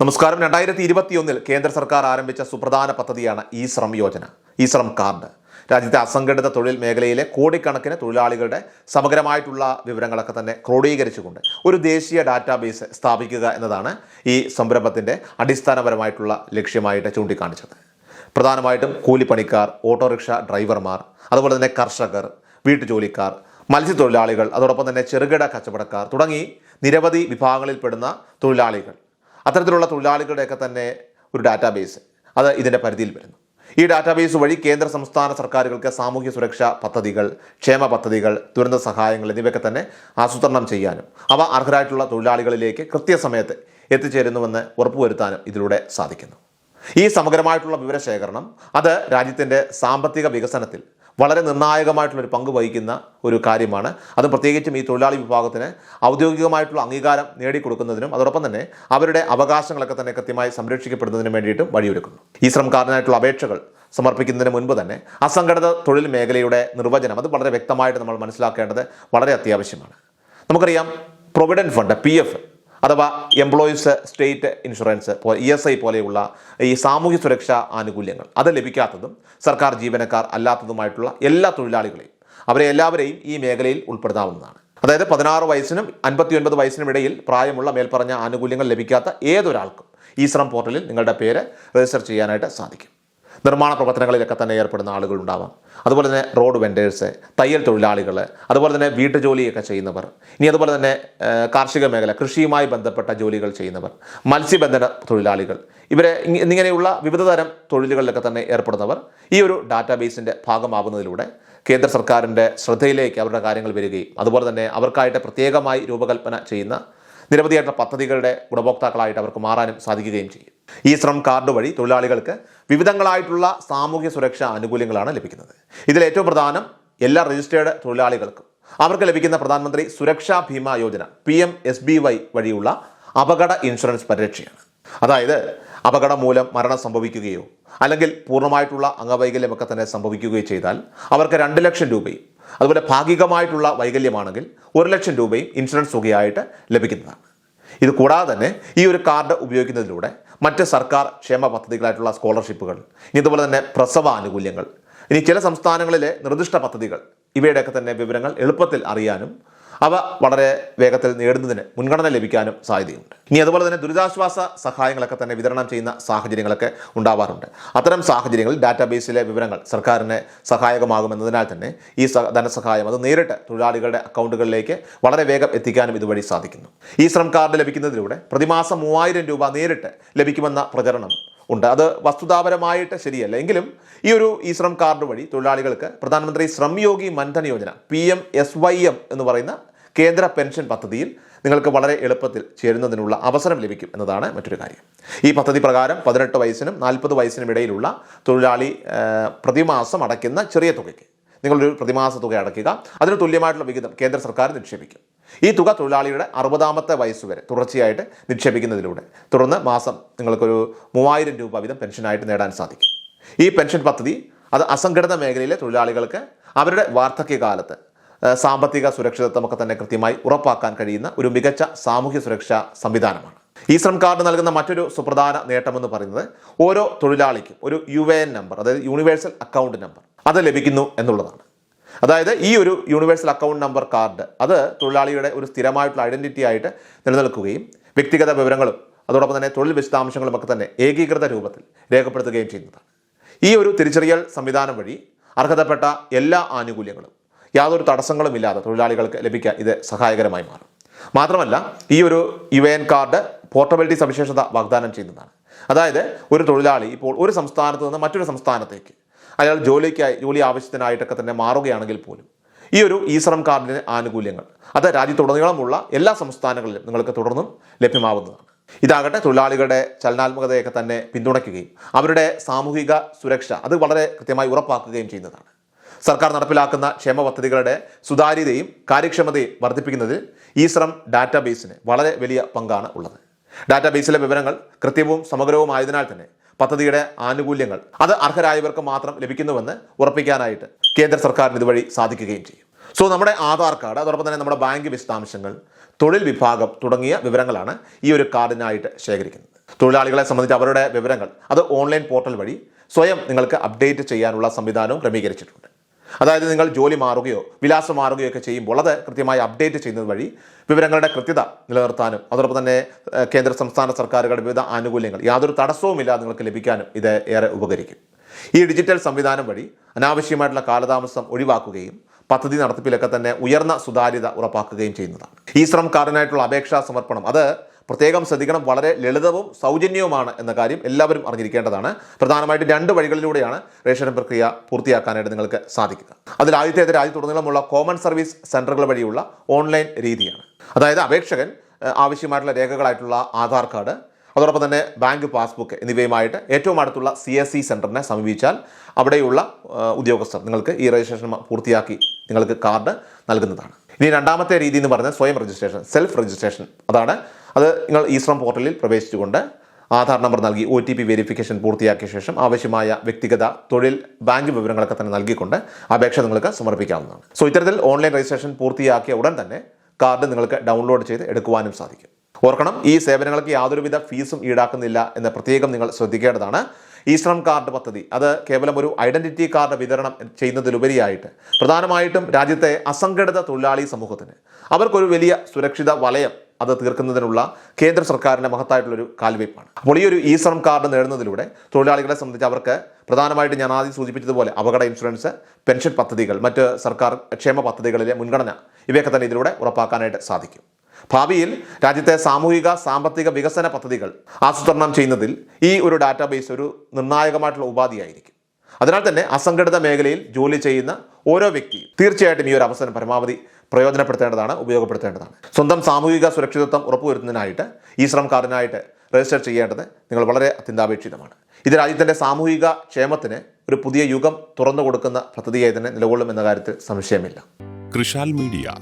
നമസ്കാരം. രണ്ടായിരത്തി ഇരുപത്തിയൊന്നിൽ കേന്ദ്ര സർക്കാർ ആരംഭിച്ച സുപ്രധാന പദ്ധതിയാണ് ഈ ശ്രം യോജന ഈ ശ്രം കാർഡ്. രാജ്യത്തെ അസംഘടിത തൊഴിൽ മേഖലയിലെ കോടിക്കണക്കിന് തൊഴിലാളികളുടെ സമഗ്രമായിട്ടുള്ള വിവരങ്ങളൊക്കെ തന്നെ ക്രോഡീകരിച്ചുകൊണ്ട് ഒരു ദേശീയ ഡാറ്റാബേസ് സ്ഥാപിക്കുക എന്നതാണ് ഈ സംരംഭത്തിന്റെ അടിസ്ഥാനപരമായിട്ടുള്ള ലക്ഷ്യമായിട്ട് ചൂണ്ടിക്കാണിച്ചത്. പ്രധാനമായിട്ടും കൂലിപ്പണിക്കാർ ഓട്ടോറിക്ഷ ഡ്രൈവർമാർ അതുപോലെ തന്നെ കർഷകർ വീട്ടുജോലിക്കാർ മത്സ്യത്തൊഴിലാളികൾ അതോടൊപ്പം തന്നെ ചെറുകിട കച്ചവടക്കാർ തുടങ്ങി നിരവധി വിഭാഗങ്ങളിൽപ്പെടുന്ന തൊഴിലാളികൾ. അത്തരത്തിലുള്ള തൊഴിലാളികളുടെയൊക്കെ തന്നെ ഒരു ഡാറ്റാബേസ് അത് ഇതിന്റെ പരിധിയിൽ വരുന്നു. ഈ ഡാറ്റാബേസ് വഴി കേന്ദ്ര സംസ്ഥാന സർക്കാരുകൾക്ക് സാമൂഹ്യ സുരക്ഷാ പദ്ധതികൾ ക്ഷേമ പദ്ധതികൾ ദുരന്ത സഹായങ്ങൾ എന്നിവയൊക്കെ തന്നെ ആസൂത്രണം ചെയ്യാനും അവ അർഹരായിട്ടുള്ള തൊഴിലാളികളിലേക്ക് കൃത്യസമയത്ത് എത്തിച്ചേരുന്നുവെന്ന് ഉറപ്പുവരുത്താനും ഇതിലൂടെ സാധിക്കുന്നു. ഈ സമഗ്രമായിട്ടുള്ള വിവരശേഖരണം അത് രാജ്യത്തിന്റെ സാമ്പത്തിക വികസനത്തിൽ വളരെ നിർണായകമായിട്ടുള്ളൊരു പങ്ക് വഹിക്കുന്ന ഒരു കാര്യമാണ്. അത് പ്രത്യേകിച്ചും ഈ തൊഴിലാളി വിഭാഗത്തിന് ഔദ്യോഗികമായിട്ടുള്ള അംഗീകാരം നേടിക്കൊടുക്കുന്നതിനും അതോടൊപ്പം തന്നെ അവരുടെ അവകാശങ്ങളൊക്കെ തന്നെ കൃത്യമായി സംരക്ഷിക്കപ്പെടുന്നതിനും വേണ്ടിയിട്ടും വഴിയൊരുക്കുന്നു. ഈ ശ്രം അപേക്ഷകൾ സമർപ്പിക്കുന്നതിന് മുൻപ് തന്നെ അസംഘടിത തൊഴിൽ മേഖലയുടെ നിർവചനം അത് വളരെ വ്യക്തമായിട്ട് നമ്മൾ മനസ്സിലാക്കേണ്ടത് വളരെ അത്യാവശ്യമാണ്. നമുക്കറിയാം പ്രൊവിഡന്റ് ഫണ്ട് പി എഫ് അഥവാ employees state insurance E S I പോലെയുള്ള ഈ സാമൂഹ്യ സുരക്ഷാ ആനുകൂല്യങ്ങൾ. അത് ലഭിക്കാത്തതും സർക്കാർ ജീവനക്കാർ അല്ലാത്തതുമായിട്ടുള്ള എല്ലാ തൊഴിലാളികളെയും അവരെ എല്ലാവരെയും ഈ മേഖലയിൽ ഉൾപ്പെടുത്താവുന്നതാണ്. അതായത് പതിനാറ് വയസ്സിനും അൻപത്തി ഒൻപത് വയസ്സിനും ഇടയിൽ പ്രായമുള്ള മേൽപ്പറഞ്ഞ ആനുകൂല്യങ്ങൾ ലഭിക്കാത്ത ഏതൊരാൾക്കും ഈ ശ്രം പോർട്ടലിൽ നിങ്ങളുടെ പേര് രജിസ്റ്റർ ചെയ്യാനായിട്ട് സാധിക്കും. നിർമ്മാണ പ്രവർത്തനങ്ങളിലൊക്കെ തന്നെ ഏർപ്പെടുന്ന ആളുകളുണ്ടാവാം അതുപോലെ തന്നെ റോഡ് വെൻഡേഴ്സ് തയ്യൽ തൊഴിലാളികൾ അതുപോലെ തന്നെ വീട്ടുജോലിയൊക്കെ ചെയ്യുന്നവർ ഇനി അതുപോലെ തന്നെ കാർഷിക മേഖല കൃഷിയുമായി ബന്ധപ്പെട്ട ജോലികൾ ചെയ്യുന്നവർ മത്സ്യബന്ധന തൊഴിലാളികൾ ഇവരെ ഇങ്ങനെയുള്ള വിവിധ തരം തൊഴിലുകളിലൊക്കെ തന്നെ ഏർപ്പെടുന്നവർ ഈ ഒരു ഡാറ്റാബേസിന്റെ ഭാഗമാകുന്നതിലൂടെ കേന്ദ്ര സർക്കാരിന്റെ ശ്രദ്ധയിലേക്ക് അവരുടെ കാര്യങ്ങൾ വരികയും അതുപോലെ തന്നെ അവർക്കായിട്ട് പ്രത്യേകമായി രൂപകൽപ്പന ചെയ്യുന്ന നിരവധിയായിട്ടുള്ള പദ്ധതികളുടെ ഗുണഭോക്താക്കളായിട്ട് അവർക്ക് മാറാനും സാധിക്കുകയും ചെയ്യും. ഈ ശ്രം കാർഡ് വഴി തൊഴിലാളികൾക്ക് വിവിധങ്ങളായിട്ടുള്ള സാമൂഹ്യ സുരക്ഷാ ആനുകൂല്യങ്ങളാണ് ലഭിക്കുന്നത്. ഇതിൽ ഏറ്റവും പ്രധാനം എല്ലാ രജിസ്റ്റേർഡ് തൊഴിലാളികൾക്കും. അവർക്ക് ലഭിക്കുന്ന പ്രധാനമന്ത്രി സുരക്ഷാ Bhima Yojana P M S B Y വഴിയുള്ള അപകട ഇൻഷുറൻസ് പരിരക്ഷയാണ്. അതായത് അപകടം മൂലം മരണം സംഭവിക്കുകയോ അല്ലെങ്കിൽ പൂർണമായിട്ടുള്ള അംഗവൈകല്യമൊക്കെ തന്നെ സംഭവിക്കുകയോ ചെയ്താൽ അവർക്ക് രണ്ട് ലക്ഷം രൂപയും അതുപോലെ ഭാഗികമായിട്ടുള്ള വൈകല്യമാണെങ്കിൽ ഒരു ലക്ഷം രൂപയും ഇൻഷുറൻസ് തുകയായിട്ട് ലഭിക്കുന്നതാണ്. ഇത് കൂടാതെ തന്നെ ഈ ഒരു കാർഡ് ഉപയോഗിക്കുന്നതിലൂടെ മറ്റ് സർക്കാർ ക്ഷേമ പദ്ധതികളായിട്ടുള്ള സ്കോളർഷിപ്പുകൾ ഇനി അതുപോലെ തന്നെ പ്രസവ ആനുകൂല്യങ്ങൾ ഇനി ചില സംസ്ഥാനങ്ങളിലെ നിർദ്ദിഷ്ട പദ്ധതികൾ ഇവയുടെയൊക്കെ തന്നെ വിവരങ്ങൾ എളുപ്പത്തിൽ അറിയാനും അവ വളരെ വേഗത്തിൽ നേടുന്നതിന് മുൻഗണന ലഭിക്കാനും സാധ്യതയുണ്ട്. ഇനി അതുപോലെ തന്നെ ദുരിതാശ്വാസ സഹായങ്ങളൊക്കെ തന്നെ വിതരണം ചെയ്യുന്ന സാഹചര്യങ്ങളൊക്കെ ഉണ്ടാവാറുണ്ട്. അത്തരം സാഹചര്യങ്ങളിൽ ഡാറ്റാബേസിലെ വിവരങ്ങൾ സർക്കാരിന് സഹായകമാകുമെന്നതിനാൽ തന്നെ ഈ ധനസഹായം അത് നേരിട്ട് തൊഴിലാളികളുടെ അക്കൗണ്ടുകളിലേക്ക് വളരെ വേഗം എത്തിക്കാനും ഇതുവഴി സാധിക്കുന്നു. ഈ ശ്രം കാർഡ് ലഭിക്കുന്നതിലൂടെ പ്രതിമാസം മൂവായിരം രൂപ നേരിട്ട് ലഭിക്കുമെന്ന പ്രചരണം ഉണ്ട്. അത് വസ്തുതാപരമായിട്ട് ശരിയല്ല. എങ്കിലും ഈ ഒരു ഈ ശ്രം കാർഡ് വഴി തൊഴിലാളികൾക്ക് Pradhanmantri Shram Yogi Mandhan Yojana P M S Y M എന്ന് പറയുന്ന കേന്ദ്ര പെൻഷൻ പദ്ധതിയിൽ നിങ്ങൾക്ക് വളരെ എളുപ്പത്തിൽ ചേരുന്നതിനുള്ള അവസരം ലഭിക്കും എന്നതാണ് മറ്റൊരു കാര്യം. ഈ പദ്ധതി പ്രകാരം പതിനെട്ട് വയസ്സിനും നാൽപ്പത് വയസ്സിനും ഇടയിലുള്ള തൊഴിലാളി പ്രതിമാസം അടയ്ക്കുന്ന ചെറിയ തുകയ്ക്ക് നിങ്ങളൊരു പ്രതിമാസ തുക അടയ്ക്കുക. അതിന് തുല്യമായിട്ടുള്ള വിഹിതം കേന്ദ്ര സർക്കാർ നിക്ഷേപിക്കും. ഈ തുക തൊഴിലാളിയുടെ അറുപതാമത്തെ വയസ്സ് വരെ തുടർച്ചയായിട്ട് നിക്ഷേപിക്കുന്നതിലൂടെ. തുടർന്ന് മാസം നിങ്ങൾക്കൊരു മൂവായിരം രൂപ വീതം പെൻഷനായിട്ട് നേടാൻ സാധിക്കും. ഈ പെൻഷൻ പദ്ധതി അത് അസംഘടിത മേഖലയിലെ തൊഴിലാളികൾക്ക് അവരുടെ വാർദ്ധക്യകാലത്ത് സാമ്പത്തിക സുരക്ഷിതത്വമൊക്കെ തന്നെ കൃത്യമായി ഉറപ്പാക്കാൻ കഴിയുന്ന ഒരു മികച്ച സാമൂഹ്യ സുരക്ഷാ സംവിധാനമാണ്. ഈ ശ്രം കാർഡ് നൽകുന്ന മറ്റൊരു സുപ്രധാന നേട്ടമെന്ന് പറയുന്നത് ഓരോ തൊഴിലാളിക്കും ഒരു യു എ എൻ നമ്പർ അതായത് യൂണിവേഴ്സൽ അക്കൗണ്ട് നമ്പർ അത് ലഭിക്കുന്നു എന്നുള്ളതാണ്. അതായത് ഈ ഒരു യൂണിവേഴ്സൽ അക്കൗണ്ട് നമ്പർ കാർഡ് അത് തൊഴിലാളിയുടെ ഒരു സ്ഥിരമായിട്ടുള്ള ഐഡന്റിറ്റി ആയിട്ട് നിലനിൽക്കുകയും വ്യക്തിഗത വിവരങ്ങളും അതോടൊപ്പം തന്നെ തൊഴിൽ വിശദാംശങ്ങളും ഒക്കെ തന്നെ ഏകീകൃത രൂപത്തിൽ രേഖപ്പെടുത്തുകയും ചെയ്യുന്നതാണ്. ഈ ഒരു തിരിച്ചറിയൽ സംവിധാനം വഴി അർഹതപ്പെട്ട എല്ലാ ആനുകൂല്യങ്ങളും യാതൊരു തടസ്സങ്ങളും ഇല്ലാതെ തൊഴിലാളികൾക്ക് ലഭിക്കാൻ ഇത് സഹായകരമായി മാറും. മാത്രമല്ല ഈ ഒരു യു എൻ കാർഡ് പോർട്ടബിലിറ്റി സവിശേഷത വാഗ്ദാനം ചെയ്യുന്നതാണ്. അതായത് ഒരു തൊഴിലാളി ഇപ്പോൾ ഒരു സംസ്ഥാനത്ത് നിന്ന് മറ്റൊരു സംസ്ഥാനത്തേക്ക് അയാൾ ജോലിക്കായി ജോലി ആവശ്യത്തിനായിട്ടൊക്കെ തന്നെ മാറുകയാണെങ്കിൽ പോലും ഈ ഒരു ഈ ശ്രം കാർഡിന് ആനുകൂല്യങ്ങൾ അത് രാജ്യത്തുടനീളമുള്ള എല്ലാ സംസ്ഥാനങ്ങളിലും നിങ്ങൾക്ക് തുടർന്നും ലഭ്യമാവുന്നതാണ്. ഇതാകട്ടെ തൊഴിലാളികളുടെ ചലനാത്മകതയൊക്കെ തന്നെ പിന്തുണയ്ക്കുകയും അവരുടെ സാമൂഹിക സുരക്ഷ അത് വളരെ കൃത്യമായി ഉറപ്പാക്കുകയും ചെയ്യുന്നതാണ്. സർക്കാർ നടപ്പിലാക്കുന്ന ക്ഷേമ പദ്ധതികളുടെ സുതാര്യതയും കാര്യക്ഷമതയും വർദ്ധിപ്പിക്കുന്നതിൽ ഈ ശ്രം ഡാറ്റാബേസിന് വളരെ വലിയ പങ്കാണ് ഉള്ളത്. ഡാറ്റാബേസിലെ വിവരങ്ങൾ കൃത്യവും സമഗ്രവുമായതിനാൽ തന്നെ പദ്ധതിയുടെ ആനുകൂല്യങ്ങൾ അത് അർഹരായവർക്ക് മാത്രം ലഭിക്കുന്നുവെന്ന് ഉറപ്പിക്കാനായിട്ട് കേന്ദ്ര സർക്കാരിന് ഇതുവഴി സാധിക്കുകയും ചെയ്യും. സോ നമ്മുടെ ആധാർ കാർഡ് അതോടൊപ്പം തന്നെ നമ്മുടെ ബാങ്ക് വിശദാംശങ്ങൾ തൊഴിൽ വിഭാഗം തുടങ്ങിയ വിവരങ്ങളാണ് ഈ ഒരു കാർഡിനായിട്ട് ശേഖരിക്കുന്നത്. തൊഴിലാളികളെ സംബന്ധിച്ച് അവരുടെ വിവരങ്ങൾ അത് ഓൺലൈൻ പോർട്ടൽ വഴി സ്വയം നിങ്ങൾക്ക് അപ്ഡേറ്റ് ചെയ്യാനുള്ള സംവിധാനവും ക്രമീകരിച്ചിട്ടുണ്ട്. അതായത് നിങ്ങൾ ജോലി മാറുകയോ വിലാസം മാറുകയോ ഒക്കെ ചെയ്യുമ്പോൾ അത് കൃത്യമായി അപ്ഡേറ്റ് ചെയ്യുന്നത് വഴി വിവരങ്ങളുടെ കൃത്യത നിലനിർത്താനും അതോടൊപ്പം തന്നെ കേന്ദ്ര സംസ്ഥാന സർക്കാരുകളുടെ വിവിധ ആനുകൂല്യങ്ങൾ യാതൊരു തടസ്സവുമില്ലാതെ നിങ്ങൾക്ക് ലഭിക്കാനും ഇത് ഏറെ ഉപകരിക്കും. ഈ ഡിജിറ്റൽ സംവിധാനം വഴി അനാവശ്യമായിട്ടുള്ള കാലതാമസം ഒഴിവാക്കുകയും പദ്ധതി നടത്തിപ്പിലൊക്കെ തന്നെ ഉയർന്ന സുതാര്യത ഉറപ്പാക്കുകയും ചെയ്യുന്നതാണ്. ഈ ശ്രം കാർഡിനായിട്ടുള്ള അപേക്ഷാ സമർപ്പണം അത് പ്രത്യേകം ശ്രദ്ധിക്കണം. വളരെ ലളിതവും സൗജന്യവുമാണ് എന്ന കാര്യം എല്ലാവരും അറിഞ്ഞിരിക്കേണ്ടതാണ്. പ്രധാനമായിട്ടും രണ്ട് വഴികളിലൂടെയാണ് റേഷൻ പ്രക്രിയ പൂർത്തിയാക്കാനായിട്ട് നിങ്ങൾക്ക് സാധിക്കുക. അതിൽ ആദ്യത്തേത് രാജ്യത്തുടനീളമുള്ള കോമൺ സർവീസ് സെന്ററുകൾ വഴിയുള്ള ഓൺലൈൻ രീതിയാണ്. അതായത് അപേക്ഷകൻ ആവശ്യമായിട്ടുള്ള രേഖകളായിട്ടുള്ള ആധാർ കാർഡ് അതോടൊപ്പം തന്നെ ബാങ്ക് പാസ്ബുക്ക് എന്നിവയുമായിട്ട് ഏറ്റവും അടുത്തുള്ള സി എസ് സി സെന്ററിനെ സമീപിച്ചാൽ അവിടെയുള്ള ഉദ്യോഗസ്ഥർ നിങ്ങൾക്ക് ഈ രജിസ്ട്രേഷൻ പൂർത്തിയാക്കി നിങ്ങൾക്ക് കാർഡ് നൽകുന്നതാണ്. ഇനി രണ്ടാമത്തെ രീതി എന്ന് പറഞ്ഞാൽ സ്വയം രജിസ്ട്രേഷൻ സെൽഫ് രജിസ്ട്രേഷൻ അതാണ് അത് നിങ്ങൾ ഈ ശ്രം പോർട്ടലിൽ പ്രവേശിച്ചുകൊണ്ട് ആധാർ നമ്പർ നൽകി ഒ ടി പി വെരിഫിക്കേഷൻ പൂർത്തിയാക്കിയ ശേഷം ആവശ്യമായ വ്യക്തിഗത തൊഴിൽ ബാങ്ക് വിവരങ്ങളൊക്കെ തന്നെ നൽകിക്കൊണ്ട് അപേക്ഷ നിങ്ങൾക്ക് സമർപ്പിക്കാവുന്നതാണ്. സോ ഇത്തരത്തിൽ ഓൺലൈൻ രജിസ്ട്രേഷൻ പൂർത്തിയാക്കിയ ഉടൻ തന്നെ കാർഡ് നിങ്ങൾക്ക് ഡൗൺലോഡ് ചെയ്ത് എടുക്കുവാനും സാധിക്കും. ഓർക്കണം ഈ സേവനങ്ങൾക്ക് യാതൊരുവിധ ഫീസും ഈടാക്കുന്നില്ല എന്ന് പ്രത്യേകം നിങ്ങൾ ശ്രദ്ധിക്കേണ്ടതാണ്. ഈ ശ്രം കാർഡ് പദ്ധതി അത് കേവലം ഒരു ഐഡന്റിറ്റി കാർഡ് വിതരണം ചെയ്യുന്നതിലുപരിയായിട്ട് പ്രധാനമായിട്ടും രാജ്യത്തെ അസംഘടിത തൊഴിലാളി സമൂഹത്തിന് അവർക്കൊരു വലിയ സുരക്ഷിത വലയം അത് തീർക്കുന്നതിനുള്ള കേന്ദ്ര സർക്കാരിന്റെ മഹത്തായിട്ടുള്ളൊരു കാൽവയ്പ്പാണ്. അപ്പോൾ ഈ ഒരു ഈ ശ്രം കാർഡ് നേടുന്നതിലൂടെ തൊഴിലാളികളെ സംബന്ധിച്ച് അവർക്ക് പ്രധാനമായിട്ട് ഞാൻ ആദ്യം സൂചിപ്പിച്ചതുപോലെ അപകട ഇൻഷുറൻസ് പെൻഷൻ പദ്ധതികൾ മറ്റ് സർക്കാർ ക്ഷേമ പദ്ധതികളിലെ മുൻഗണന ഇവയൊക്കെ തന്നെ ഇതിലൂടെ ഉറപ്പാക്കാനായിട്ട് സാധിക്കും. ഭാവിയിൽ രാജ്യത്തെ സാമൂഹിക സാമ്പത്തിക വികസന പദ്ധതികൾ ആസൂത്രണം ചെയ്യുന്നതിൽ ഈ ഒരു ഡാറ്റാബേസ് ഒരു നിർണായകമായിട്ടുള്ള ഉപാധിയായിരിക്കും. അതിനാൽ തന്നെ അസംഘടിത മേഖലയിൽ ജോലി ചെയ്യുന്ന ഓരോ വ്യക്തിയും തീർച്ചയായിട്ടും ഈ ഒരു അവസരം പരമാവധി പ്രയോജനപ്പെടുത്തേണ്ടതാണ് ഉപയോഗപ്പെടുത്തേണ്ടതാണ്. സ്വന്തം സാമൂഹിക സുരക്ഷിതത്വം ഉറപ്പുവരുത്തുന്നതിനായിട്ട് ഈ ശ്രം കാർഡിനായിട്ട് രജിസ്റ്റർ ചെയ്യേണ്ടത് നിങ്ങൾ വളരെ അത്യന്താപേക്ഷിതമാണ്. ഇത് രാജ്യത്തിന്റെ സാമൂഹിക ക്ഷേമത്തിന് ഒരു പുതിയ യുഗം തുറന്നു കൊടുക്കുന്ന പദ്ധതിയായി തന്നെ നിലകൊള്ളും എന്ന കാര്യത്തിൽ സംശയമില്ല. കൃഷാൽ മീഡിയ.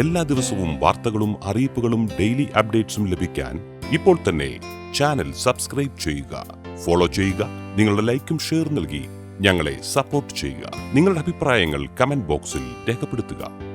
എല്ലാ ദിവസവും വാർത്തകളും അറിയിപ്പുകളും ഡെയിലി അപ്ഡേറ്റ്സും ലഭിക്കാൻ ഇപ്പോൾ തന്നെ ചാനൽ സബ്സ്ക്രൈബ് ചെയ്യുക. ഫോളോ ചെയ്യുക. നിങ്ങളുടെ ലൈക്കും ഷെയർ നൽകി ഞങ്ങളെ സപ്പോർട്ട് ചെയ്യുക. നിങ്ങളുടെ അഭിപ്രായങ്ങൾ കമന്റ് ബോക്സിൽ രേഖപ്പെടുത്തുക.